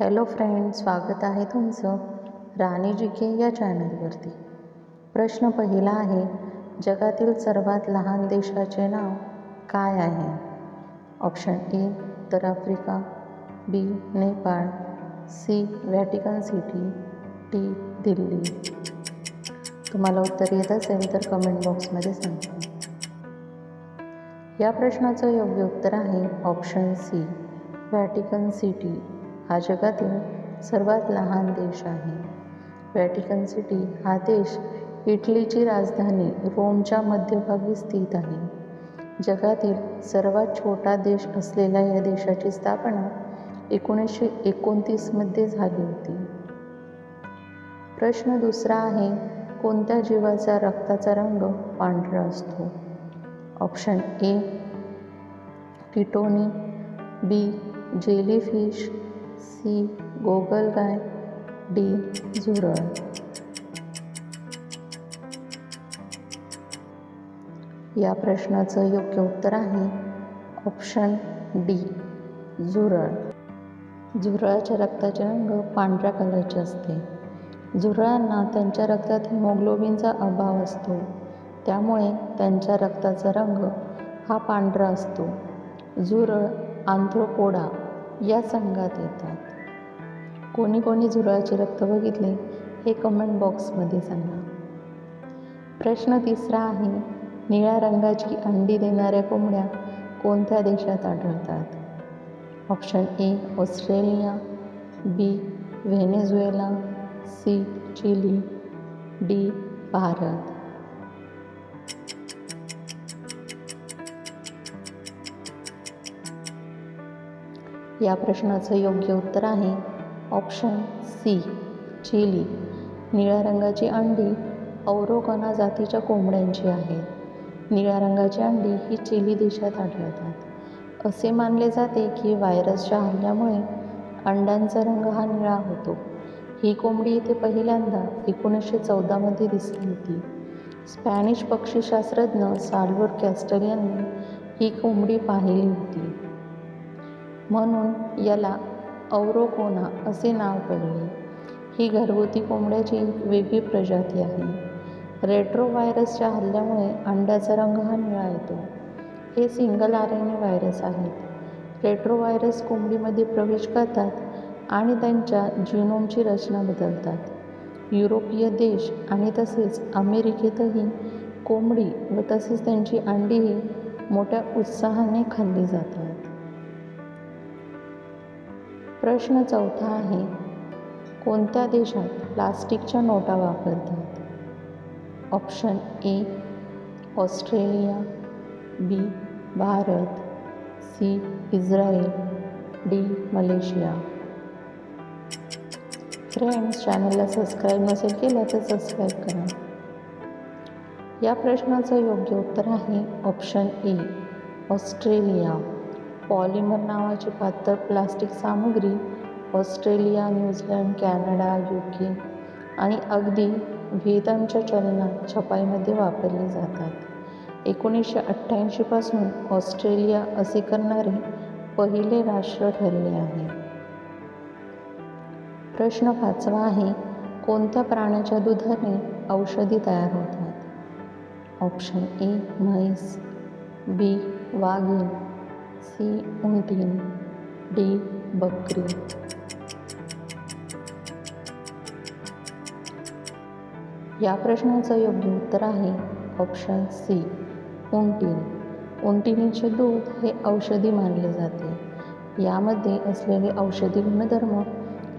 Hello friend स्वागत आहे तुमचं राणी जी के या चॅनलवरती. प्रश्न पहिला आहे जगातील सर्वात लहान देशाचे नाव काय आहे? ऑप्शन ए उत्तर Africa B Nepal C Vatican City D Delhi. तुम्हाला उत्तर येत असेल तर कमेंट बॉक्समध्ये सांगा. या प्रश्नाचं योग्य उत्तर आहे ऑप्शन सी व्हॅटिकन सिटी. हा जगातील सर्वात लहान देश आहे. व्हॅटिकन सिटी हा देश इटलीची राजधानी रोमच्या मध्यभागी स्थित आहे. जगातील सर्वात छोटा देश असलेल्या या देशाची स्थापना एकोणीसशे एकोणतीसमध्ये झाली होती. प्रश्न दुसरा आहे कोणत्या जीवाचा रक्ताचा रंग पांढरा असतो? ऑप्शन ए टिटोनी बी जेलीफिश सी गोगलगाय डी झुरळ. या प्रश्नाचं योग्य उत्तर आहे ऑप्शन डी झुरळ. झुरळाच्या रक्ताचे रंग पांढऱ्या कलरचे असते. झुरळांना त्यांच्या रक्तात हिमोग्लोबिनचा अभाव असतो. त्यामुळे त्यांच्या रक्ताचा रंग हा पांढरा असतो. झुरळ आंथ्रोपोडा या संघात येतात. कोणी कोणी झुरळाचे रक्त बघितले हे कमेंट बॉक्समध्ये सांगा. प्रश्न तिसरा आहे निळ्या रंगाची अंडी देणाऱ्या कोंबड्या कोणत्या देशात आढळतात? Option A Australia B Venezuela C Chile D Bharat. या प्रश्नाचं योग्य उत्तर आहे. Option C Chile. निळ्या रंगाची अंडी औरोकना जातीच्या कोंबड्यांची आहेत निळ्या रंगाची अंडी ही चिली देशात आढळतात. असे मानले जाते की व्हायरसच्या हल्ल्यामुळे अंड्यांचा रंग हा निळा होतो. ही कोंबडी इथे पहिल्यांदा एकोणीसशे चौदामध्ये दिसली होती. स्पॅनिश पक्षीशास्त्रज्ञ साल्वर कॅस्टर यांनी ही कोंबडी पाहिली होती. म्हणून याला औरोकोना असे नाव पडले. ही घरगुती कोंबड्याची वेगळी प्रजाती आहे. रेट्रोव्हायरसच्या हल्ल्यामुळे अंड्याचा रंग हा निळा येतो हे single R N A virus आहेत रेट्रोव्हायरस कोंबडीमध्ये प्रवेश करतात आणि त्यांच्या जिनोमची रचना बदलतात. युरोपीय देश आणि तसेच अमेरिकेतही कोंबडी व तसेच त्यांची अंडीही मोठ्या उत्साहाने खाल्ली जातात. प्रश्न चौथा आहे कोणत्या देशात प्लास्टिकच्या नोटा वापरतात? Option A Australia B Bharat C Israel D Malaysia. Friends चॅनलला सबस्क्राईब नसेल केलं तर सबस्क्राईब करा. या प्रश्नाचं योग्य उत्तर आहे ऑप्शन ए ऑस्ट्रेलिया. पॉलिमर नावाची पातळ प्लास्टिक सामग्री Australia New Zealand Canada U K आणि अगदी व्हिएतनामच्या चलनात छपाईमध्ये वापरली जातात. एकोणीसशे अठ्ठ्याऐंशीपासून ऑस्ट्रेलिया असे करणारे पहिले राष्ट्र ठरले आहे. प्रश्न पाचवा आहे कोणत्या प्राण्याच्या दुधाने औषधी तयार होतात? ऑप्शन ए म्हैस बी वाघीण. सी उंटीन डी बकरी. या प्रश्नाचं योग्य उत्तर आहे ऑप्शन सी उंटीन उंटिनीचे दूध हे औषधी मानले जाते. यामध्ये असलेले औषधी गुणधर्म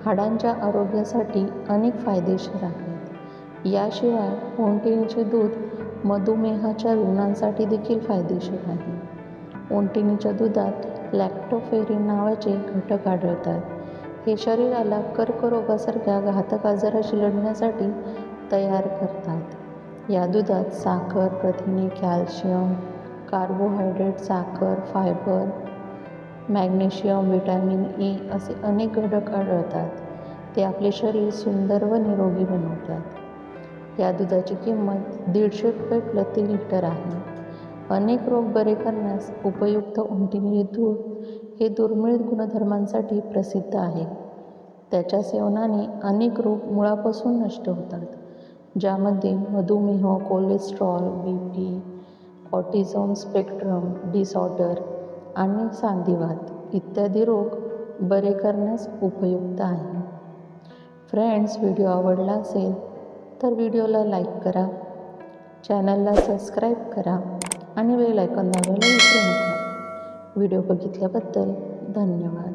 हाडांच्या आरोग्यासाठी अनेक फायदेशीर आहेत. याशिवाय उंटिणीचे दूध मधुमेहाच्या रुग्णांसाठी देखील फायदेशीर आहे. उंटिणीच्या दुधात लॅक्टोफेरिन नावाचे घटक आढळतात. हे शरीराला कर्करोगासारख्या घातक आजाराशी लढण्यासाठी तयार करतात. या दुधात साखर प्रथिने कॅल्शियम कार्बोहायड्रेट साखर फायबर मॅग्नेशियम विटॅमिन ई असे अनेक घटक आढळतात. ते आपले शरीर सुंदर व निरोगी बनवतात. या दुधाची किंमत दीडशे रुपये प्रति लिटर आहे. अनेक रोग बरे करण्यास उपयुक्त उंटिणी दूध हे दुर्मिळ गुणधर्मांसाठी प्रसिद्ध आहे. त्याच्या सेवनाने अनेक रोग मुळापासून नष्ट होतात ज्यामध्ये मधुमेह cholesterol B P autism spectrum disorder आणि सांधिवात इत्यादी रोग बरे करण्यास उपयुक्त आहे. फ्रेंड्स व्हिडिओ आवडला असेल तर व्हिडिओला लाईक करा. चॅनलला सबस्क्राईब करा. आणि बेल ऐकून दाबायला विसरू नका व्हिडिओ बघितल्याबद्दल धन्यवाद.